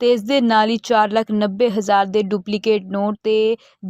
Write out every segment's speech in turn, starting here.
ਤੇ ਇਸ ਦੇ ਨਾਲ ਹੀ 490000 ਦੇ ਡੁਪਲੀਕੇਟ ਨੋਟ ਤੇ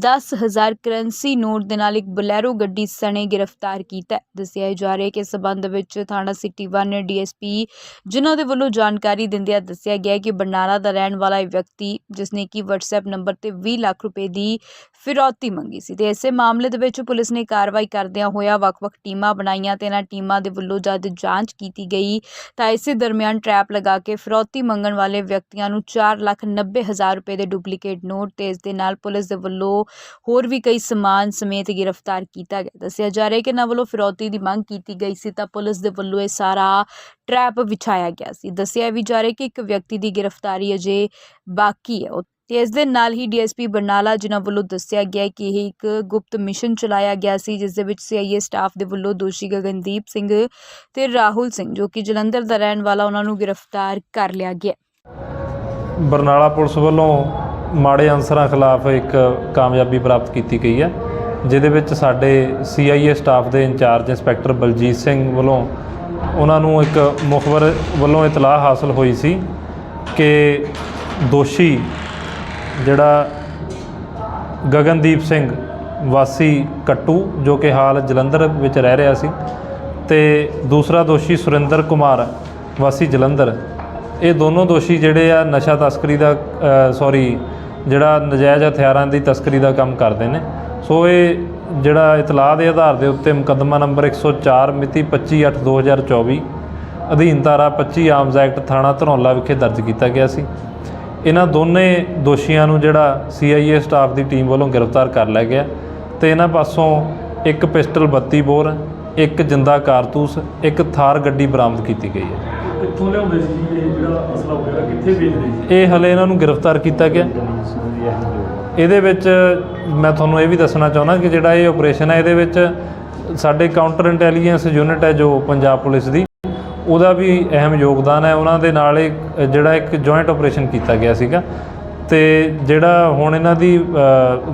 10000 ਕਰੰਸੀ ਨੋਟ ਦੇ ਨਾਲ ਇੱਕ ਬਲੈਰੋ ਗੱਡੀ ਸਣੇ ਗ੍ਰਿਫਤਾਰ ਕੀਤਾ ਦੱਸਿਆ ਜਾ ਰਿਹਾ ਹੈ ਕਿ ਇਸ ਸਬੰਧ ਵਿੱਚ ਥਾਣਾ ਸਿਟੀ 1 ਡੀਐਸਪੀ ਜਿਨ੍ਹਾਂ ਦੇ ਵੱਲੋਂ ਜਾਣਕਾਰੀ ਦਿੰਦਿਆਂ ਦੱਸਿਆ ਗਿਆ ਕਿ ਬਰਨਾਲਾ ਦਾ ਰਹਿਣ ਵਾਲਾ ਇਹ ਵਿਅਕਤੀ, ਜਿਸਨੇ ਕਿ WhatsApp ਨੰਬਰ ਤੇ 20 ਲੱਖ ਰੁਪਏ ਦੀ ਫਿਰੌਤੀ ਮੰਗੀ ਸੀ ਤੇ ਇਸੇ ਮਾਮਲੇ ਦੇ ਵਿੱਚ ਪੁਲਿਸ ਨੇ ਕਾਰਵਾਈ ਕਰਦਿਆਂ ਹੋਇਆ ਵੱਖ-ਵੱਖ ਟੀਮਾਂ ਬਣਾਈਆਂ ਤੇ ਇਹਨਾਂ ਟੀਮਾਂ ਦੇ ਵੱਲੋਂ ਜਦ ਜਾਂਚ ਕੀਤੀ ਗਈ ਤਾਂ ਇਸੇ ਦਰਮਿਆਨ ਟਰੈਪ ਲਗਾ ਕੇ ਫਿਰੌਤੀ ਮੰਗਣ ਵਾਲੇ ਵਿਅਕਤੀਆਂ ਨੂੰ 490000 ਰੁਪਏ ਦੇ ਡੁਪਲੀਕੇਟ ਨੋਟ ਤੇ ਇਸ ਦੇ ਨਾਲ ਪੁਲਿਸ ਦੇ ਵੱਲੋਂ ਹੋਰ ਵੀ ਕਈ ਸਮਾਨ ਸਮੇਤ ਗ੍ਰਿਫਤਾਰ ਕੀਤਾ ਗਿਆ। ਦੱਸਿਆ ਜਾ ਰਿਹਾ ਹੈ ਕਿ ਇਹਨਾਂ ਵੱਲੋਂ ਫਿਰੌਤੀ ਦੀ ਮੰਗ ਕੀਤੀ ਗਈ ਸੀ ਤਾਂ ਪੁਲਿਸ ਦੇ ਵੱਲੋਂ ਇਹ ਸਾਰਾ ਟਰੈਪ ਵਿਛਾਇਆ ਗਿਆ ਸੀ। ਦੱਸਿਆ ਵੀ ਜਾ ਰਿਹਾ ਕਿ ਇੱਕ ਵਿਅਕਤੀ ਦੀ ਗ੍ਰਿਫਤਾਰੀ ਅਜੇ ਬਾਕੀ ਹੈ। ਉਹ- ਤੇ ਇਸ ਦੇ ਨਾਲ ਹੀ ਡੀਐਸਪੀ ਬਰਨਾਲਾ, ਜਿਨ੍ਹਾਂ ਵੱਲੋਂ ਦੱਸਿਆ ਗਿਆ ਕਿ ਇਹ ਇੱਕ ਗੁਪਤ ਮਿਸ਼ਨ ਚਲਾਇਆ ਗਿਆ ਸੀ, ਜਿਸ ਦੇ ਵਿੱਚ ਸੀਆਈਏ ਸਟਾਫ ਦੇ ਵੱਲੋਂ ਦੋਸ਼ੀ ਗਗਨਦੀਪ ਸਿੰਘ ਤੇ ਰਾਹੁਲ ਸਿੰਘ, ਜੋ ਕਿ ਜਲੰਧਰ ਦਾ ਰਹਿਣ ਵਾਲਾ, ਉਹਨਾਂ ਨੂੰ ਗ੍ਰਿਫਤਾਰ ਕਰ ਲਿਆ ਗਿਆ। ਬਰਨਾਲਾ ਪੁਲਿਸ ਵੱਲੋਂ ਮਾੜੇ ਅਨਸਰਾਂ ਖਿਲਾਫ ਇੱਕ ਕਾਮਯਾਬੀ ਪ੍ਰਾਪਤ ਕੀਤੀ ਗਈ ਹੈ, ਜਿਹਦੇ ਵਿੱਚ ਸਾਡੇ ਸੀਆਈਏ ਸਟਾਫ ਦੇ ਇੰਚਾਰਜ ਇੰਸਪੈਕਟਰ ਬਲਜੀਤ ਸਿੰਘ ਵੱਲੋਂ ਉਹਨਾਂ ਨੂੰ ਇੱਕ ਮੁਖਬਰ ਵੱਲੋਂ ਇਤਲਾਹ ਹਾਸਲ ਹੋਈ ਸੀ ਕਿ ਦੋਸ਼ੀ ਜਿਹੜਾ ਗਗਨਦੀਪ ਸਿੰਘ ਵਾਸੀ ਕੱਟੂ, ਜੋ ਕਿ ਹਾਲ ਜਲੰਧਰ ਵਿੱਚ ਰਹਿ ਰਿਹਾ ਸੀ, ਤੇ ਦੂਸਰਾ ਦੋਸ਼ੀ ਸੁਰਿੰਦਰ ਕੁਮਾਰ ਵਾਸੀ ਜਲੰਧਰ ਇਹ ਦੋਨੋਂ ਦੋਸ਼ੀ ਜਿਹੜੇ ਆ ਨਸ਼ਾ ਤਸਕਰੀ ਦਾ ਸੌਰੀ ਜਿਹੜਾ ਨਜਾਇਜ਼ ਹਥਿਆਰਾਂ ਦੀ ਤਸਕਰੀ ਦਾ ਕੰਮ ਕਰਦੇ ਨੇ। ਸੋ ਇਹ ਜਿਹੜਾ ਇਤਲਾਹ ਦੇ ਆਧਾਰ ਦੇ ਉੱਤੇ ਮੁਕੱਦਮਾ ਨੰਬਰ 104 ਮਿਤੀ 25/8/2024 ਅਧੀਨ ਧਾਰਾ 25 ਆਰਮਜ਼ ਐਕਟ ਥਾਣਾ ਧਨੌਲਾ ਵਿਖੇ ਦਰਜ ਕੀਤਾ ਗਿਆ ਸੀ। ਇਹਨਾਂ ਦੋਨੇ ਦੋਸ਼ੀਆਂ ਨੂੰ ਜਿਹੜਾ ਸੀਆਈਏ ਸਟਾਫ ਦੀ ਟੀਮ ਵੱਲੋਂ ਗ੍ਰਿਫਤਾਰ ਕਰ ਲਿਆ ਗਿਆ ਤੇ ਇਹਨਾਂ ਪਾਸੋਂ ਇੱਕ ਪਿਸਟਲ 32 ਬੋਰ, ਇੱਕ ਜਿੰਦਾ ਕਾਰਤੂਸ, ਇੱਕ ਥਾਰ ਗੱਡੀ ਬਰਾਮਦ ਕੀਤੀ ਗਈ ਹੈ। ਕਿੱਥੋਂ ਲਿਆਉਂਦੇ ਸੀ ਇਹ ਜਿਹੜਾ ਅਸਲਾ ਵਗੈਰਾ ਕਿੱਥੇ ਵੇਚਦੇ ਸੀ? ਇਹ ਹਲੇ ਇਹਨਾਂ ਨੂੰ ਗ੍ਰਿਫਤਾਰ ਕੀਤਾ ਗਿਆ। ਇਹਦੇ ਵਿੱਚ ਮੈਂ ਤੁਹਾਨੂੰ ਇਹ ਵੀ ਦੱਸਣਾ ਚਾਹੁੰਦਾ ਕਿ ਜਿਹੜਾ ਇਹ ਆਪਰੇਸ਼ਨ ਹੈ, ਇਹਦੇ ਵਿੱਚ ਸਾਡੇ ਕਾਊਂਟਰ ਇੰਟੈਲੀਜੈਂਸ ਯੂਨਿਟ ਹੈ ਜੋ ਪੰਜਾਬ ਪੁਲਿਸ ਦੀ, ਉਹਦਾ ਵੀ ਅਹਿਮ ਯੋਗਦਾਨ ਹੈ। ਉਹਨਾਂ ਦੇ ਨਾਲ ਇਹ ਜਿਹੜਾ ਇੱਕ ਜੁਆਇੰਟ ਆਪਰੇਸ਼ਨ ਕੀਤਾ ਗਿਆ ਸੀਗਾ। ਤੇ ਜਿਹੜਾ ਹੁਣ ਇਹਨਾਂ ਦੀ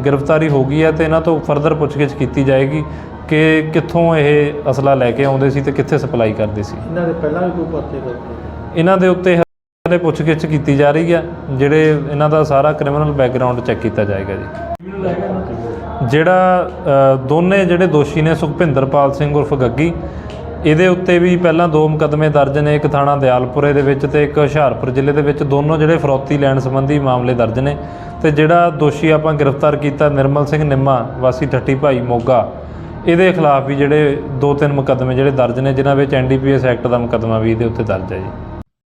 ਗ੍ਰਿਫਤਾਰੀ ਹੋ ਗਈ ਹੈ ਤੇ ਇਹਨਾਂ ਤੋਂ ਫਰਦਰ ਪੁੱਛਗਿੱਛ ਕੀਤੀ ਜਾਏਗੀ। ਕਿ ਕਿੱਥੋਂ ਇਹ ਅਸਲਾ ਲੈ ਕੇ ਆਉਂਦੇ ਸੀ ਤੇ ਕਿੱਥੇ ਸਪਲਾਈ ਕਰਦੇ ਸੀ? ਇਹਨਾਂ ਦੇ ਪਹਿਲਾਂ ਵੀ ਕੋਈ ਪਰਚੇ ਦਰਜ ਇਹਨਾਂ ਦੇ ਉੱਤੇ ਹਲੇ ਪੁੱਛਗਿੱਛ ਕੀਤੀ ਜਾ ਰਹੀ ਹੈ ਜਿਹੜੇ ਇਹਨਾਂ ਦਾ ਸਾਰਾ ਕ੍ਰਿਮੀਨਲ ਬੈਕਗ੍ਰਾਉਂਡ ਚੈੱਕ ਕੀਤਾ ਜਾਏਗਾ ਜੀ? ਜਿਹੜਾ ਅ, ਦੋਨੇ ਜਿਹੜੇ ਦੋਸ਼ੀ ਨੇ ਸੁਖਭਿੰਦਰਪਾਲ ਸਿੰਘ ਉਰਫ ਗੱਗੀ ਇਹਦੇ ਉੱਤੇ ਵੀ ਪਹਿਲਾਂ ਦੋ ਮੁਕੱਦਮੇ ਦਰਜ ਨੇ ਇੱਕ ਥਾਣਾ ਦਿਆਲਪੁਰੇ ਦੇ ਵਿੱਚ ਤੇ ਇੱਕ ਹੁਸ਼ਿਆਰਪੁਰ ਜ਼ਿਲ੍ਹੇ ਦੇ ਵਿੱਚ। ਦੋਨੋਂ ਜਿਹੜੇ ਫਰੌਤੀ ਲੈਣ ਸੰਬੰਧੀ ਮਾਮਲੇ ਦਰਜ ਨੇ। ਤੇ ਜਿਹੜਾ ਦੋਸ਼ੀ ਆਪਾਂ ਗ੍ਰਿਫਤਾਰ ਕੀਤਾ ਨਿਰਮਲ ਸਿੰਘ ਨਿੰਮਾ ਵਾਸੀ ਠੱਠੀ ਭਾਈ ਮੋਗਾ ਇਹਦੇ ਖਿਲਾਫ ਵੀ ਜਿਹੜੇ ਦੋ ਤਿੰਨ ਮੁਕੱਦਮੇ ਜਿਹੜੇ ਦਰਜ ਨੇ, ਜਿਨ੍ਹਾਂ ਵਿੱਚ ਐਨਡੀਪੀਐਸ ਐਕਟ ਦਾ ਮੁਕੱਦਮਾ ਵੀ ਇਹਦੇ ਉੱਤੇ ਦਰਜ ਹੈ ਜੀ।